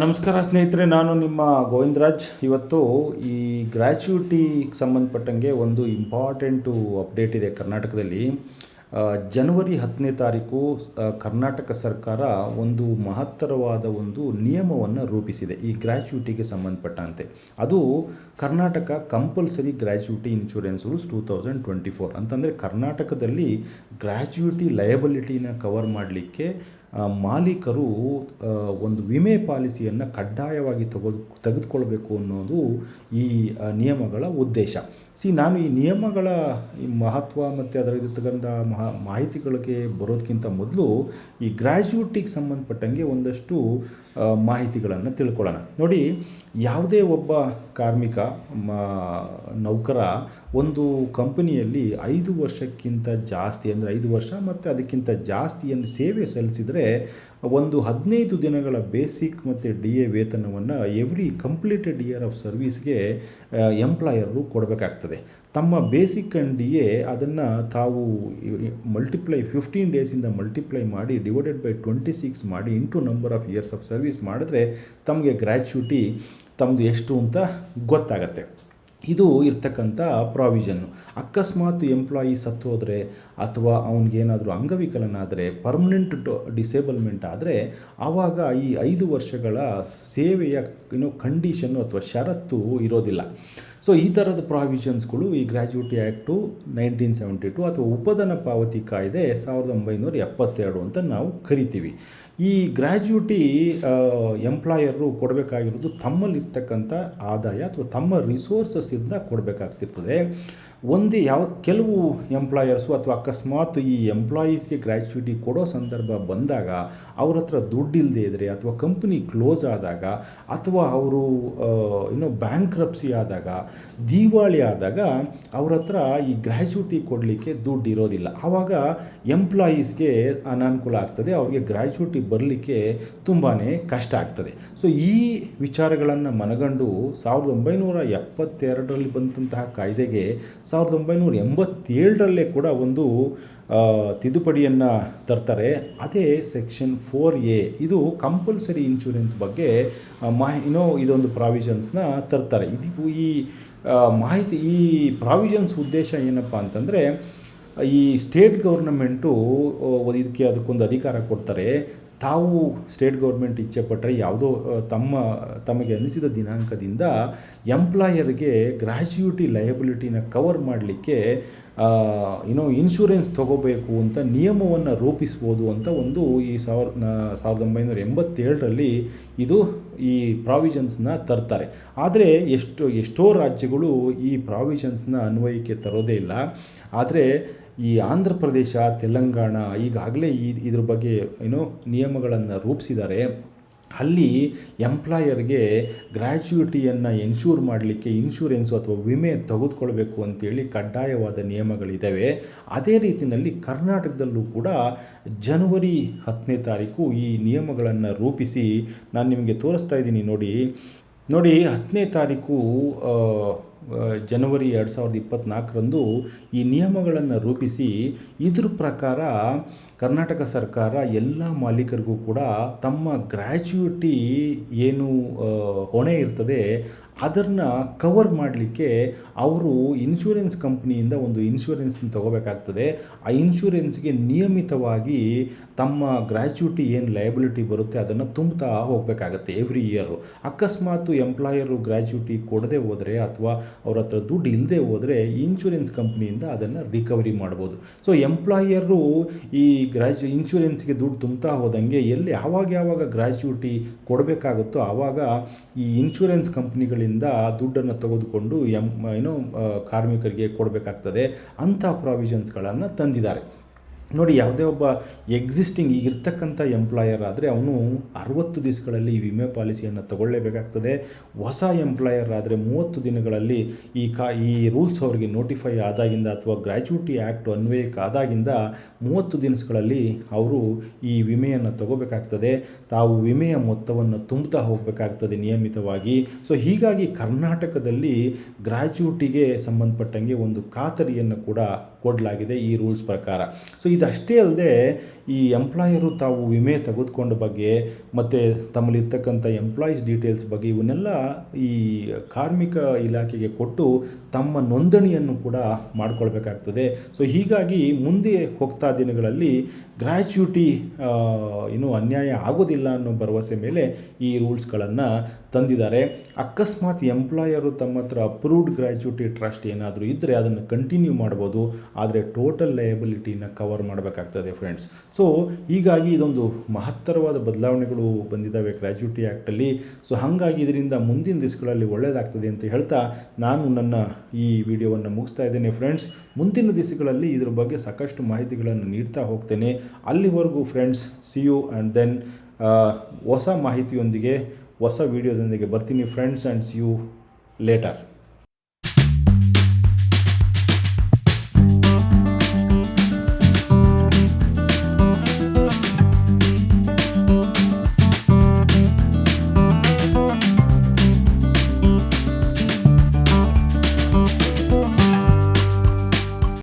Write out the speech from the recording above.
ನಮಸ್ಕಾರ ಸ್ನೇಹಿತರೆ, ನಾನು ನಿಮ್ಮ ಗೋವಿಂದರಾಜ್. ಇವತ್ತು ಈ ಗ್ರ್ಯಾಚುಯಿಟಿಗೆ ಸಂಬಂಧಪಟ್ಟಂಗೆ ಒಂದು ಇಂಪಾರ್ಟೆಂಟು ಅಪ್ಡೇಟ್ ಇದೆ ಕರ್ನಾಟಕದಲ್ಲಿ. ಜನವರಿ ಹತ್ತನೇ ತಾರೀಕು ಕರ್ನಾಟಕ ಸರ್ಕಾರ ಒಂದು ಮಹತ್ತರವಾದ ಒಂದು ನಿಯಮವನ್ನು ರೂಪಿಸಿದೆ ಈ ಗ್ರ್ಯಾಚುಯಿಟಿಗೆ ಸಂಬಂಧಪಟ್ಟಂತೆ. ಅದು Karnataka compulsory gratuity insurance rules two thousand twenty four. ಅಂತಂದರೆ ಕರ್ನಾಟಕದಲ್ಲಿ ಗ್ರ್ಯಾಚುಯಿಟಿ ಲಯಬಿಲಿಟಿನ ಕವರ್ ಮಾಡಲಿಕ್ಕೆ ಮಾಲೀಕರು ಒಂದು ವಿಮೆ ಪಾಲಿಸಿಯನ್ನು ಕಡ್ಡಾಯವಾಗಿ ತಗೋ, ತೆಗೆದುಕೊಳ್ಬೇಕು ಅನ್ನೋದು ಈ ನಿಯಮಗಳ ಉದ್ದೇಶ. ಸಿ, ನಾನು ಈ ನಿಯಮಗಳ ಈ ಮಹತ್ವ ಮತ್ತು ಅದರ ಇರ್ತಕ್ಕಂಥ ಮಹಾ, ಮಾಹಿತಿಗಳಿಗೆ ಬರೋದಕ್ಕಿಂತ ಮೊದಲು ಈ ಗ್ರ್ಯಾಜುಯಿಟಿಗೆ ಸಂಬಂಧಪಟ್ಟಂಗೆ ಒಂದಷ್ಟು ಮಾಹಿತಿಗಳನ್ನು ತಿಳ್ಕೊಳ್ಳೋಣ. ನೋಡಿ, ಯಾವುದೇ ಒಬ್ಬ ಕಾರ್ಮಿಕ, ಮ- ನೌಕರ ಒಂದು ಕಂಪನಿಯಲ್ಲಿ ಐದು ವರ್ಷಕ್ಕಿಂತ ಜಾಸ್ತಿ, ಅಂದರೆ ಐದು ವರ್ಷ ಮತ್ತು ಅದಕ್ಕಿಂತ ಜಾಸ್ತಿಯನ್ನು ಸೇವೆ ಸಲ್ಲಿಸಿದರೆ ಒಂದು ಹದಿನೈದು ದಿನಗಳ ಬೇಸಿಕ್ ಮತ್ತು ಡಿ ಎ ವೇತನವನ್ನು ಎವ್ರಿ ಕಂಪ್ಲೀಟೆಡ್ ಇಯರ್ ಆಫ್ ಸರ್ವೀಸ್ಗೆ ಎಂಪ್ಲಾಯರು ಕೊಡಬೇಕಾಗ್ತದೆ. ತಮ್ಮ ಬೇಸಿಕ್ ಆ್ಯಂಡ್ ಡಿ ಎ ಅದನ್ನು ತಾವು ಮಲ್ಟಿಪ್ಲೈ ಫಿಫ್ಟೀನ್ ಡೇಸಿಂದ ಮಲ್ಟಿಪ್ಲೈ ಮಾಡಿ ಡಿವೈಡೆಡ್ ಬೈ ಟ್ವೆಂಟಿ ಸಿಕ್ಸ್ ಮಾಡಿ into number of years of service ಮಾಡಿದ್ರೆ ತಮಗೆ ಗ್ರ್ಯಾಚ್ಯುಟಿ ತಮ್ಮದು ಎಷ್ಟು ಅಂತ ಗೊತ್ತಾಗತ್ತೆ. ಇದು ಇರ್ತಕ್ಕಂಥ ಪ್ರಾವಿಷನ್ನು ಅಕಸ್ಮಾತ್ ಎಂಪ್ಲಾಯಿ ಸತ್ತು ಹೋದರೆ ಅಥವಾ ಅವನಿಗೇನಾದರೂ ಅಂಗವಿಕಲನಾದರೆ ಪರ್ಮನೆಂಟ್ ಡಿಸೇಬಲ್ಮೆಂಟ್ ಆದರೆ, ಆವಾಗ ಈ ಐದು ವರ್ಷಗಳ ಸೇವೆಯ ಏನೋ ಕಂಡೀಷನ್ನು ಅಥವಾ ಷರತ್ತು ಇರೋದಿಲ್ಲ. ಸೊ ಈ ಥರದ ಪ್ರಾವಿಷನ್ಸ್ಗಳು ಈ gratuity act nineteen seventy two ಅಥವಾ ಉಪಧನ ಪಾವತಿ ಕಾಯ್ದೆ ಸಾವಿರದ ಒಂಬೈನೂರ ಎಪ್ಪತ್ತೆರಡು ಅಂತ ನಾವು ಕರಿತೀವಿ. ಈ ಗ್ರ್ಯಾಜ್ಯುಟಿ ಎಂಪ್ಲಾಯರು ಕೊಡಬೇಕಾಗಿರೋದು ತಮ್ಮಲ್ಲಿರ್ತಕ್ಕಂಥ ಆದಾಯ ಅಥವಾ ತಮ್ಮ ರಿಸೋರ್ಸಸ್ಸಿಂದ ಕೊಡಬೇಕಾಗ್ತಿರ್ತದೆ. ಒಂದು ಯಾವ, ಕೆಲವು ಎಂಪ್ಲಾಯರ್ಸು ಅಥವಾ ಅಕಸ್ಮಾತ್ ಈ ಎಂಪ್ಲಾಯೀಸ್ಗೆ ಗ್ರ್ಯಾಚ್ಯುಟಿ ಕೊಡೋ ಸಂದರ್ಭ ಬಂದಾಗ ಅವ್ರ ಹತ್ರ ದುಡ್ಡಿಲ್ಲದೆ ಇದ್ದರೆ ಅಥವಾ ಕಂಪ್ನಿ ಕ್ಲೋಸ್ ಆದಾಗ ಅಥವಾ ಅವರು ಏನೋ ಬ್ಯಾಂಕ್ರಪ್ಸಿ ಆದಾಗ, ದಿವಾಳಿ ಆದಾಗ ಅವ್ರ ಹತ್ರ ಈ ಗ್ರ್ಯಾಚ್ಯುಟಿ ಕೊಡಲಿಕ್ಕೆ ದುಡ್ಡು ಇರೋದಿಲ್ಲ ಆವಾಗ ಎಂಪ್ಲಾಯೀಸ್ಗೆ ಅನಾನುಕೂಲ ಆಗ್ತದೆ, ಅವ್ರಿಗೆ ಗ್ರ್ಯಾಚ್ಯುಟಿ ಬರಲಿಕ್ಕೆ ತುಂಬಾ ಕಷ್ಟ ಆಗ್ತದೆ. ಸೊ ಈ ವಿಚಾರಗಳನ್ನು ಮನಗಂಡು ಸಾವಿರದ ಒಂಬೈನೂರ ಎಪ್ಪತ್ತೆರಡರಲ್ಲಿ ಬಂದಂತಹ ಕಾಯ್ದೆಗೆ ಸಾವಿರದ ಒಂಬೈನೂರ ಎಂಬತ್ತೇಳರಲ್ಲೇ ಕೂಡ ಒಂದು ತಿದ್ದುಪಡಿಯನ್ನು ತರ್ತಾರೆ. ಅದೇ ಸೆಕ್ಷನ್ ಫೋರ್ ಎ ಇದು ಕಂಪಲ್ಸರಿ ಇನ್ಶೂರೆನ್ಸ್ ಬಗ್ಗೆ ಮಾ ಮಾಹಿ ಏನೋ ಇದೊಂದು ಪ್ರಾವಿಷನ್ಸ್ನ ತರ್ತಾರೆ. ಇದು ಈ ಮಾಹಿತಿ, ಈ ಪ್ರಾವಿಷನ್ಸ್ ಉದ್ದೇಶ ಏನಪ್ಪ ಅಂತಂದರೆ ಈ ಸ್ಟೇಟ್ ಗೌರ್ನಮೆಂಟು ಇದಕ್ಕೆ ಅದಕ್ಕೊಂದು ಅಧಿಕಾರ ಕೊಡ್ತಾರೆ. ತಾವು ಸ್ಟೇಟ್ ಗೌರ್ಮೆಂಟ್ ಇಚ್ಛೆಪಟ್ಟರೆ ಯಾವುದೋ ತಮ್ಮ, ತಮಗೆ ಅನಿಸಿದ ದಿನಾಂಕದಿಂದ ಎಂಪ್ಲಾಯರ್ಗೆ ಗ್ರ್ಯಾಚ್ಯುಟಿ ಲಯಬಿಲಿಟಿನ ಕವರ್ ಮಾಡಲಿಕ್ಕೆ ಏನೋ ಇನ್ಶೂರೆನ್ಸ್ ತಗೋಬೇಕು ಅಂತ ನಿಯಮವನ್ನು ರೂಪಿಸ್ಬೋದು ಅಂತ ಒಂದು ಈ ಸಾವಿರ ಸಾವಿರದ ಒಂಬೈನೂರ ಎಂಬತ್ತೇಳರಲ್ಲಿ ಇದು ಈ ಪ್ರಾವಿಷನ್ಸ್ನ ತರ್ತಾರೆ. ಆದರೆ ಎಷ್ಟು, ಎಷ್ಟೋ ರಾಜ್ಯಗಳು ಈ ಪ್ರಾವಿಷನ್ಸ್ನ ಅನ್ವಯಕ್ಕೆ ತರೋದೇ ಇಲ್ಲ. ಆದರೆ ಈ ಆಂಧ್ರ ಪ್ರದೇಶ, ತೆಲಂಗಾಣ ಈಗಾಗಲೇ ಈ ಇದ್ರ ಬಗ್ಗೆ ಏನೋ ನಿಯಮಗಳನ್ನು ರೂಪಿಸಿದ್ದಾರೆ. ಅಲ್ಲಿ ಎಂಪ್ಲಾಯರ್ಗೆ ಗ್ರ್ಯಾಚ್ಯುಟಿಯನ್ನು ಎನ್ಶೂರ್ ಮಾಡಲಿಕ್ಕೆ ಇನ್ಶೂರೆನ್ಸು ಅಥವಾ ವಿಮೆ ತೆಗೆದುಕೊಳ್ಬೇಕು ಅಂತೇಳಿ ಕಡ್ಡಾಯವಾದ ನಿಯಮಗಳಿದ್ದಾವೆ. ಅದೇ ರೀತಿಯಲ್ಲಿ ಕರ್ನಾಟಕದಲ್ಲೂ ಕೂಡ ಜನವರಿ ಹತ್ತನೇ ತಾರೀಕು ಈ ನಿಯಮಗಳನ್ನು ರೂಪಿಸಿ ನಾನು ನಿಮಗೆ ತೋರಿಸ್ತಾ ಇದ್ದೀನಿ ನೋಡಿ. ನೋಡಿ ಹತ್ತನೇ ತಾರೀಕು ಜನವರಿ ಎರಡು ಸಾವಿರದ ಇಪ್ಪತ್ತ್ನಾಲ್ಕರಂದು ಈ ನಿಯಮಗಳನ್ನು ರೂಪಿಸಿ ಇದ್ರ ಪ್ರಕಾರ ಕರ್ನಾಟಕ ಸರ್ಕಾರ ಎಲ್ಲ ಮಾಲೀಕರಿಗೂ ಕೂಡ ತಮ್ಮ ಗ್ರ್ಯಾಚ್ಯುಟಿ ಏನು ಹೊಣೆ ಇರ್ತದೆ ಅದನ್ನು ಕವರ್ ಮಾಡಲಿಕ್ಕೆ ಅವರು ಇನ್ಶೂರೆನ್ಸ್ ಕಂಪ್ನಿಯಿಂದ ಒಂದು ಇನ್ಶೂರೆನ್ಸ್ನ ತಗೋಬೇಕಾಗ್ತದೆ. ಆ ಇನ್ಶೂರೆನ್ಸ್ಗೆ ನಿಯಮಿತವಾಗಿ ತಮ್ಮ ಗ್ರ್ಯಾಚ್ಯುಟಿ ಏನು ಲಯಬಿಲಿಟಿ ಬರುತ್ತೆ ಅದನ್ನು ತುಂಬ್ತಾ ಹೋಗಬೇಕಾಗತ್ತೆ ಎವ್ರಿ ಇಯರು ಅಕಸ್ಮಾತ್ ಎಂಪ್ಲಾಯರು ಗ್ರ್ಯಾಚ್ಯುಟಿ ಕೊಡದೆ ಹೋದರೆ ಅಥವಾ ಅವ್ರ ಹತ್ರ ದುಡ್ಡು ಇಲ್ಲದೆ ಹೋದರೆ ಇನ್ಶೂರೆನ್ಸ್ ಕಂಪ್ನಿಯಿಂದ ಅದನ್ನು ರಿಕವರಿ ಮಾಡ್ಬೋದು. ಸೊ ಎಂಪ್ಲಾಯರು ಈ ಗ್ರ್ಯಾಜು ಇನ್ಶೂರೆನ್ಸ್ಗೆ ದುಡ್ಡು ತುಂಬ್ತಾ ಹೋದಂಗೆ ಎಲ್ಲಿ ಯಾವಾಗ ಯಾವಾಗ ಗ್ರ್ಯಾಚ್ಯುಟಿ ಕೊಡಬೇಕಾಗುತ್ತೋ ಆವಾಗ ಈ ಇನ್ಶೂರೆನ್ಸ್ ಕಂಪ್ನಿಗಳಿಂದ ದುಡ್ಡನ್ನು ತೆಗೆದುಕೊಂಡು ಎಂ ಏನೋ ಕಾರ್ಮಿಕರಿಗೆ ಕೊಡಬೇಕಾಗ್ತದೆ ಅಂಥ ಪ್ರಾವಿಷನ್ಸ್ಗಳನ್ನು ತಂದಿದ್ದಾರೆ. ನೋಡಿ, ಯಾವುದೇ ಒಬ್ಬ ಎಕ್ಸಿಸ್ಟಿಂಗ್ ಈಗಿರ್ತಕ್ಕಂಥ ಎಂಪ್ಲಾಯರ್ ಆದರೆ ಅವನು ಅರುವತ್ತು ದಿವಸಗಳಲ್ಲಿ ಈ ವಿಮೆ ಪಾಲಿಸಿಯನ್ನು ತಗೊಳ್ಳೇಬೇಕಾಗ್ತದೆ. ಹೊಸ ಎಂಪ್ಲಾಯರ್ ಆದರೆ ಮೂವತ್ತು ದಿನಗಳಲ್ಲಿ ಈ ಕಾ, ಈ ರೂಲ್ಸ್ ಅವರಿಗೆ ನೋಟಿಫೈ ಆದಾಗಿಂದ ಅಥವಾ ಗ್ರ್ಯಾಚ್ಯುಟಿ ಆ್ಯಕ್ಟ್ ಅನ್ವಯಕ್ಕೆ ಆದಾಗಿಂದ ಮೂವತ್ತು ದಿನಗಳಲ್ಲಿ ಅವರು ಈ ವಿಮೆಯನ್ನು ತಗೋಬೇಕಾಗ್ತದೆ. ತಾವು ವಿಮೆಯ ಮೊತ್ತವನ್ನು ತುಂಬುತ್ತಾ ಹೋಗಬೇಕಾಗ್ತದೆ ನಿಯಮಿತವಾಗಿ. ಸೊ ಹೀಗಾಗಿ ಕರ್ನಾಟಕದಲ್ಲಿ ಗ್ರ್ಯಾಚುಟಿಗೆ ಸಂಬಂಧಪಟ್ಟಂಗೆ ಒಂದು ಖಾತರಿಯನ್ನು ಕೂಡ ಕೊಡಲಾಗಿದೆ ಈ ರೂಲ್ಸ್ ಪ್ರಕಾರ. ಸೊ ಇದಷ್ಟೇ ಅಲ್ಲದೆ ಈ ಎಂಪ್ಲಾಯರು ತಾವು ವಿಮೆ ತೆಗೆದುಕೊಂಡ ಬಗ್ಗೆ ಮತ್ತು ತಮ್ಮಲ್ಲಿರ್ತಕ್ಕಂಥ ಎಂಪ್ಲಾಯೀಸ್ ಡೀಟೇಲ್ಸ್ ಬಗ್ಗೆ ಇವನ್ನೆಲ್ಲ ಈ ಕಾರ್ಮಿಕ ಇಲಾಖೆಗೆ ಕೊಟ್ಟು ತಮ್ಮ ನೋಂದಣಿಯನ್ನು ಕೂಡ ಮಾಡಿಕೊಳ್ಬೇಕಾಗ್ತದೆ. ಸೊ ಹೀಗಾಗಿ ಮುಂದೆ ಹೋಗ್ತಾ ದಿನಗಳಲ್ಲಿ ಗ್ರ್ಯಾಚ್ಯುಟಿ ಏನು ಅನ್ಯಾಯ ಆಗೋದಿಲ್ಲ ಅನ್ನೋ ಭರವಸೆ ಮೇಲೆ ಈ ರೂಲ್ಸ್ಗಳನ್ನು ತಂದಿದ್ದಾರೆ. ಅಕಸ್ಮಾತ್ ಎಂಪ್ಲಾಯರು ತಮ್ಮ ಹತ್ರ ಅಪ್ರೂವ್ಡ್ ಗ್ರ್ಯಾಚ್ಯುಟಿ ಟ್ರಸ್ಟ್ ಏನಾದರೂ ಇದ್ದರೆ ಅದನ್ನು ಕಂಟಿನ್ಯೂ ಮಾಡ್ಬೋದು. ಆದರೆ ಟೋಟಲ್ ಲಯಬಿಲಿಟಿನ ಕವರ್ ಮಾಡಬೇಕಾಗ್ತದೆ ಫ್ರೆಂಡ್ಸ್ ಸೊ ಹೀಗಾಗಿ ಇದೊಂದು ಮಹತ್ತರವಾದ ಬದಲಾವಣೆಗಳು ಬಂದಿದ್ದಾವೆ ಗ್ರ್ಯಾಚ್ಯುಟಿ ಆ್ಯಕ್ಟಲ್ಲಿ ಸೊ ಹಾಗಾಗಿ ಇದರಿಂದ ಮುಂದಿನ ದಿವಸಗಳಲ್ಲಿ ಒಳ್ಳೆಯದಾಗ್ತದೆ ಅಂತ ಹೇಳ್ತಾ ನಾನು ನನ್ನ ಈ ವಿಡಿಯೋವನ್ನು ಮುಗಿಸ್ತಾ ಇದ್ದೇನೆ ಫ್ರೆಂಡ್ಸ್ ಮುಂದಿನ ದಿವಸಗಳಲ್ಲಿ ಇದ್ರ ಬಗ್ಗೆ ಸಾಕಷ್ಟು ಮಾಹಿತಿಗಳನ್ನು ನೀಡ್ತಾ ಹೋಗ್ತೇನೆ. ಅಲ್ಲಿವರೆಗೂ friends see you and then ಹೊಸ ಮಾಹಿತಿಯೊಂದಿಗೆ, ಹೊಸ ವಿಡಿಯೋದೊಂದಿಗೆ ಬರ್ತೀನಿ friends and see you later